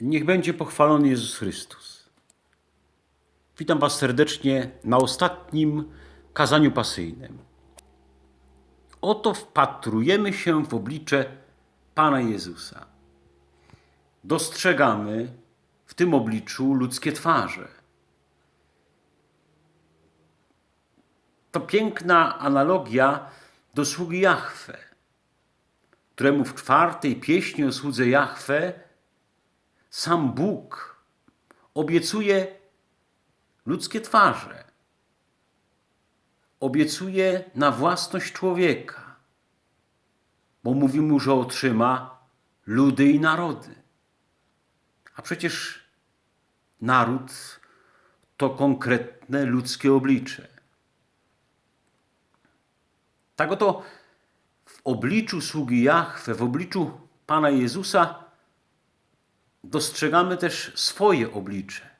Niech będzie pochwalony Jezus Chrystus. Witam Was serdecznie na ostatnim kazaniu pasyjnym. Oto wpatrujemy się w oblicze Pana Jezusa. Dostrzegamy w tym obliczu ludzkie twarze. To piękna analogia do sługi Jahwe, któremu w czwartej pieśni o słudze Jahwe sam Bóg obiecuje ludzkie twarze. Obiecuje na własność człowieka, bo mówi mu, że otrzyma ludy i narody. A przecież naród to konkretne ludzkie oblicze. Tak oto w obliczu sługi Jahwe, w obliczu Pana Jezusa dostrzegamy też swoje oblicze.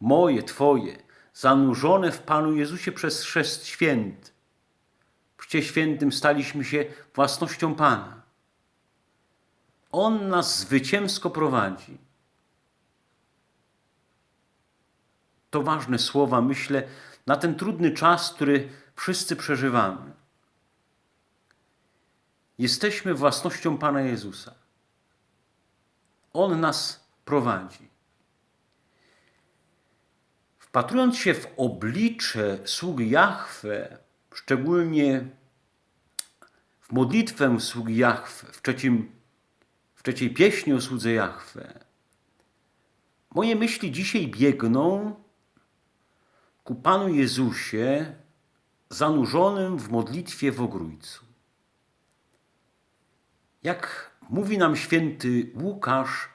Moje, Twoje, zanurzone w Panu Jezusie przez chrzest święty. W Chrzcie Świętym staliśmy się własnością Pana. On nas zwycięsko prowadzi. To ważne słowa, myślę, na ten trudny czas, który wszyscy przeżywamy. Jesteśmy własnością Pana Jezusa. On nas prowadzi. Wpatrując się w oblicze sługi Jahwe, szczególnie w modlitwę sługi Jahwe, w, trzecim, w trzeciej pieśni o słudze Jahwe, moje myśli dzisiaj biegną ku Panu Jezusie zanurzonym w modlitwie w ogrójcu. Jak mówi nam święty Łukasz,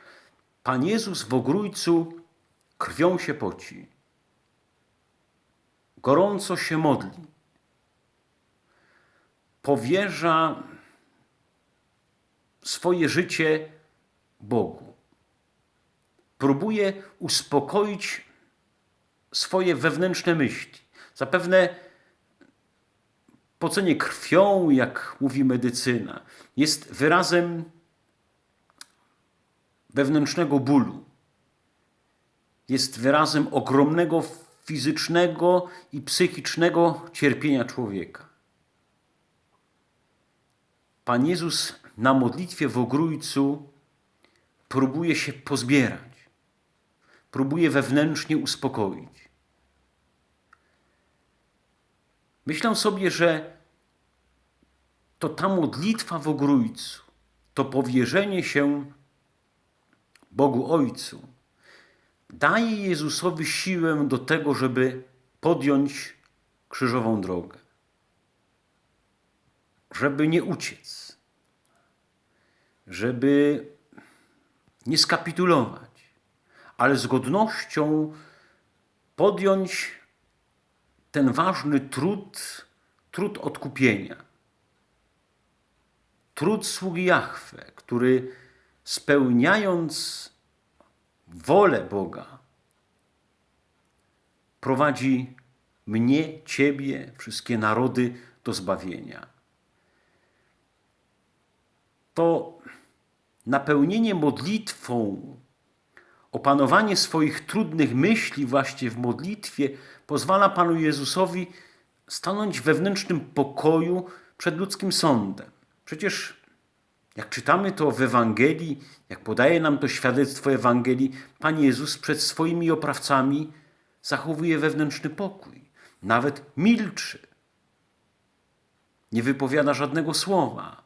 Pan Jezus w ogrójcu krwią się poci, gorąco się modli, powierza swoje życie Bogu. Próbuje uspokoić swoje wewnętrzne myśli. Zapewne pocenie krwią, jak mówi medycyna, jest wyrazem wewnętrznego bólu. Jest wyrazem ogromnego fizycznego i psychicznego cierpienia człowieka. Pan Jezus na modlitwie w ogrójcu próbuje się pozbierać, próbuje wewnętrznie uspokoić. Myślę sobie, że to ta modlitwa w ogrójcu, to powierzenie się Bogu Ojcu, daje Jezusowi siłę do tego, żeby podjąć krzyżową drogę, żeby nie uciec, żeby nie skapitulować, ale z godnością podjąć ten ważny trud, trud odkupienia. Trud sługi Jahwe, który spełniając wolę Boga, prowadzi mnie, Ciebie, wszystkie narody do zbawienia. To napełnienie modlitwą, opanowanie swoich trudnych myśli właśnie w modlitwie pozwala Panu Jezusowi stanąć w wewnętrznym pokoju przed ludzkim sądem. Przecież jak czytamy to w Ewangelii, jak podaje nam to świadectwo Ewangelii, Pan Jezus przed swoimi oprawcami zachowuje wewnętrzny pokój. Nawet milczy. Nie wypowiada żadnego słowa.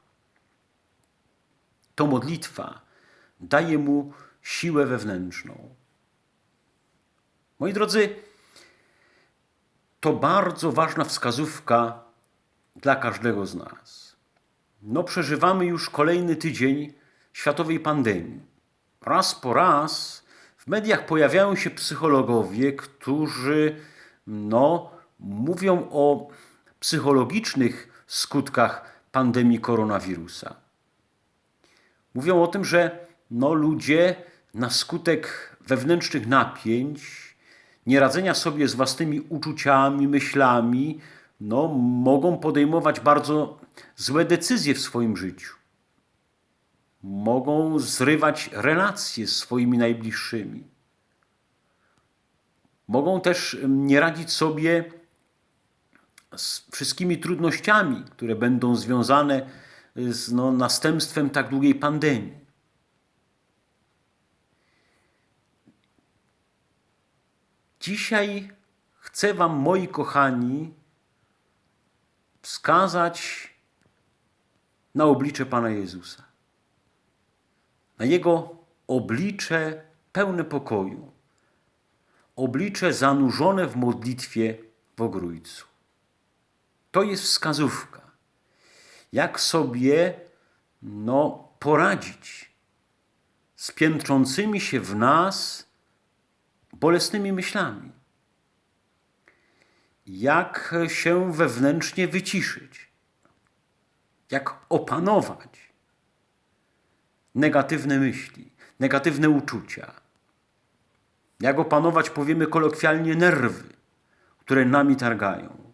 To modlitwa daje mu siłę wewnętrzną. Moi drodzy, to bardzo ważna wskazówka dla każdego z nas. No, przeżywamy już kolejny tydzień światowej pandemii. Raz po raz w mediach pojawiają się psychologowie, którzy no, mówią o psychologicznych skutkach pandemii koronawirusa. Mówią o tym, że no, ludzie na skutek wewnętrznych napięć, nieradzenia sobie z własnymi uczuciami, myślami, no, mogą podejmować bardzo złe decyzje w swoim życiu. mogą zrywać relacje z swoimi najbliższymi. Mogą też nie radzić sobie z wszystkimi trudnościami, które będą związane z no, następstwem tak długiej pandemii. Dzisiaj chcę Wam, moi kochani, wskazać na oblicze Pana Jezusa. Na Jego oblicze pełne pokoju. Oblicze zanurzone w modlitwie w ogrójcu. To jest wskazówka, jak sobie no, poradzić z piętrzącymi się w nas bolesnymi myślami. Jak się wewnętrznie wyciszyć. Jak opanować negatywne myśli, negatywne uczucia. Jak opanować, powiemy kolokwialnie, nerwy, które nami targają.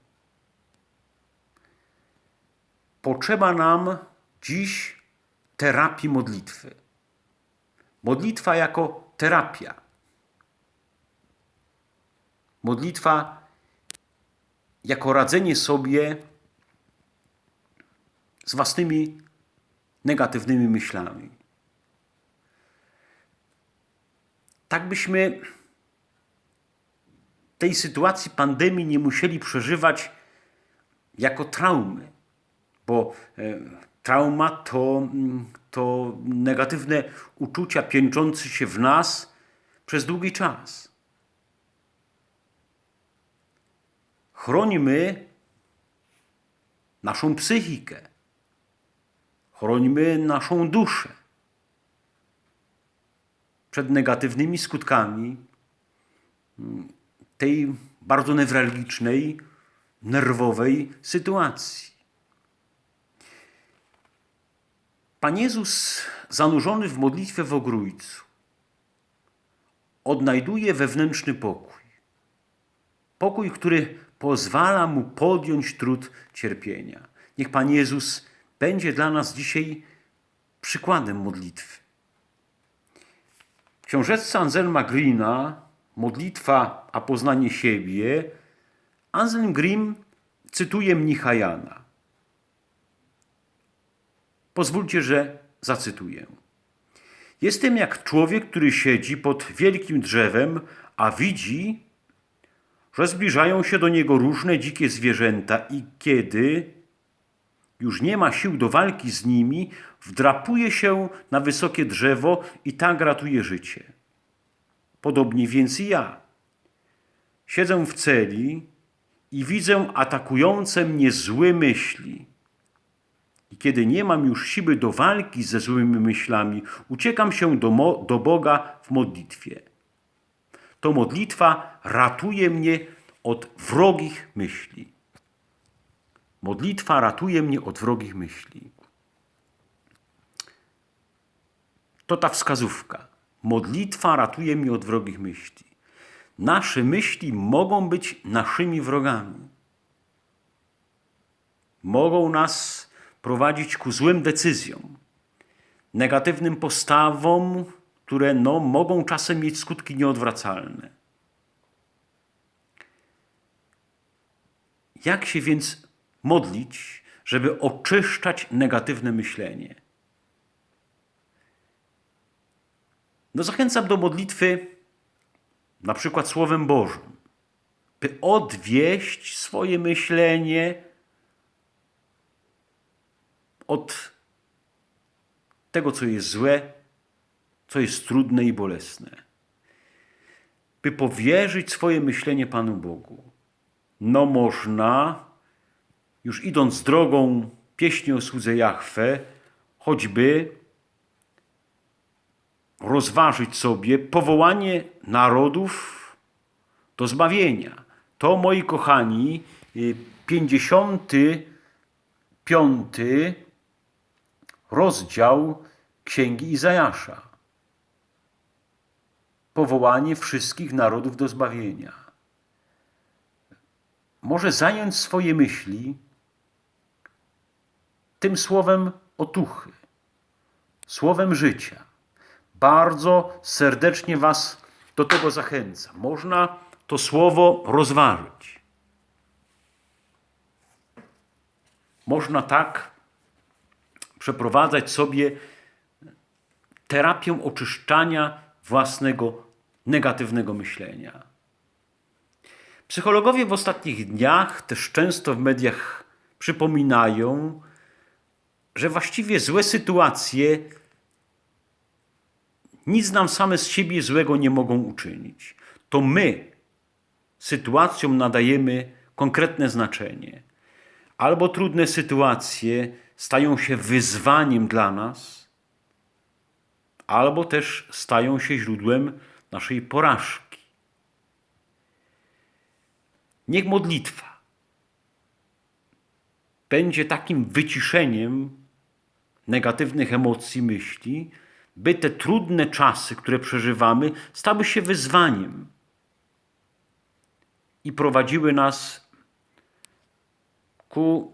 Potrzeba nam dziś terapii modlitwy. Modlitwa jako terapia. Modlitwa jako radzenie sobie z własnymi negatywnymi myślami. Tak byśmy tej sytuacji pandemii nie musieli przeżywać jako traumy, bo e, trauma to, to negatywne uczucia pięczące się w nas przez długi czas. Chrońmy naszą psychikę, chrońmy naszą duszę przed negatywnymi skutkami tej bardzo newralgicznej, nerwowej sytuacji. Pan Jezus, zanurzony w modlitwę w ogrójcu, odnajduje wewnętrzny pokój. Pokój, który pozwala mu podjąć trud cierpienia. Niech Pan Jezus będzie dla nas dzisiaj przykładem modlitwy. W książeczce Anselma Greena Modlitwa a poznanie siebie Anselm Grimm cytuje mnicha Jana. Pozwólcie, że zacytuję. Jestem jak człowiek, który siedzi pod wielkim drzewem, a widzi, że zbliżają się do niego różne dzikie zwierzęta i kiedy już nie ma sił do walki z nimi, wdrapuje się na wysokie drzewo i tak ratuje życie. Podobnie więc i ja. Siedzę w celi i widzę atakujące mnie złe myśli. I kiedy nie mam już siły do walki ze złymi myślami, uciekam się do, do Boga w modlitwie. To modlitwa ratuje mnie od wrogich myśli. Modlitwa ratuje mnie od wrogich myśli. To ta wskazówka. Modlitwa ratuje mnie od wrogich myśli. Nasze myśli mogą być naszymi wrogami. Mogą nas prowadzić ku złym decyzjom, negatywnym postawom, które no, mogą czasem mieć skutki nieodwracalne. Jak się więc modlić, żeby oczyszczać negatywne myślenie? No zachęcam do modlitwy na przykład Słowem Bożym, by odwieść swoje myślenie od tego, co jest złe, co jest trudne i bolesne. By powierzyć swoje myślenie Panu Bogu. No można, już idąc drogą pieśni o słudze Jachwę, choćby rozważyć sobie powołanie narodów do zbawienia. To, moi kochani, 55 rozdział Księgi Izajasza. Powołanie wszystkich narodów do zbawienia. Może zająć swoje myśli tym słowem otuchy słowem życia. Bardzo serdecznie Was do tego zachęcam. Można to słowo rozważyć. Można tak przeprowadzać sobie terapię oczyszczania własnego negatywnego myślenia. Psychologowie w ostatnich dniach też często w mediach przypominają, że właściwie złe sytuacje nic nam same z siebie złego nie mogą uczynić. To my sytuacjom nadajemy konkretne znaczenie. Albo trudne sytuacje stają się wyzwaniem dla nas, albo też stają się źródłem naszej porażki. Niech modlitwa będzie takim wyciszeniem negatywnych emocji, myśli, by te trudne czasy, które przeżywamy, stały się wyzwaniem i prowadziły nas ku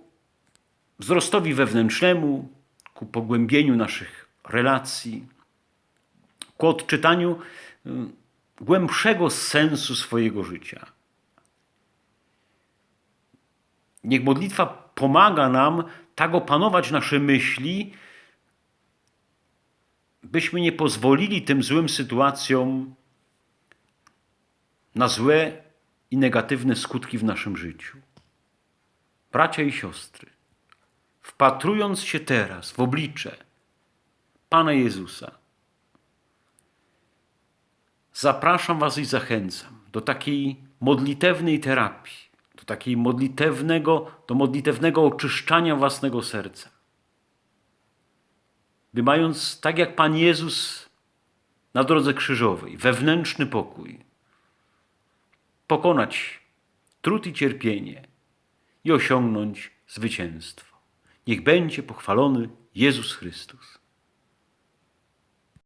wzrostowi wewnętrznemu, ku pogłębieniu naszych relacji, ku odczytaniu y, głębszego sensu swojego życia. Niech modlitwa pomaga nam tak opanować nasze myśli, byśmy nie pozwolili tym złym sytuacjom na złe i negatywne skutki w naszym życiu. Bracia i siostry, wpatrując się teraz w oblicze Pana Jezusa, zapraszam Was i zachęcam do takiej modlitewnej terapii, do takiej modlitewnego, do modlitewnego oczyszczania własnego serca. By mając, tak jak Pan Jezus na drodze krzyżowej, wewnętrzny pokój, pokonać trud i cierpienie i osiągnąć zwycięstwo. Niech będzie pochwalony Jezus Chrystus.